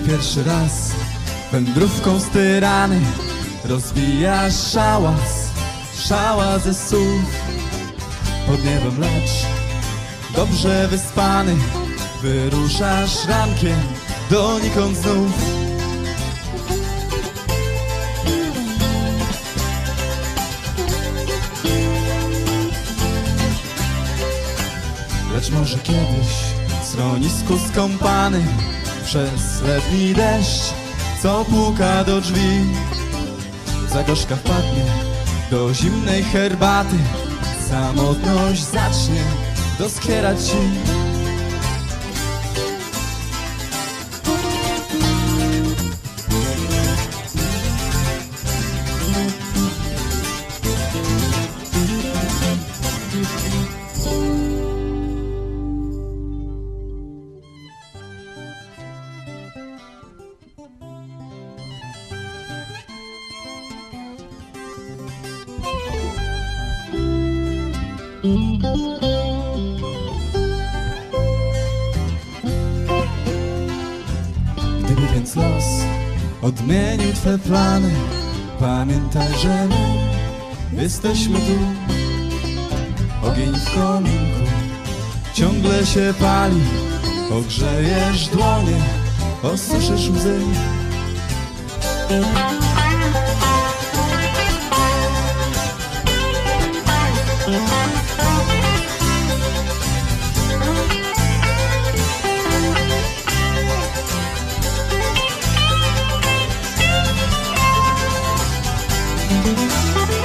pierwszy raz. Wędrówką styrany Rozbijasz szałas Szała ze słów. Pod niebem lecz Dobrze wyspany Wyruszasz rankiem Donikąd znów. Lecz może kiedyś w schronisku skąpany Przez letni deszcz, co puka do drzwi. Zagorzka wpadnie do zimnej herbaty Samotność zacznie doskwierać ci Gdyby więc los odmienił Twe plany Pamiętaj, że my jesteśmy tu. Ogień w kominku ciągle się pali Ogrzejesz dłonie, osuszysz łzy Música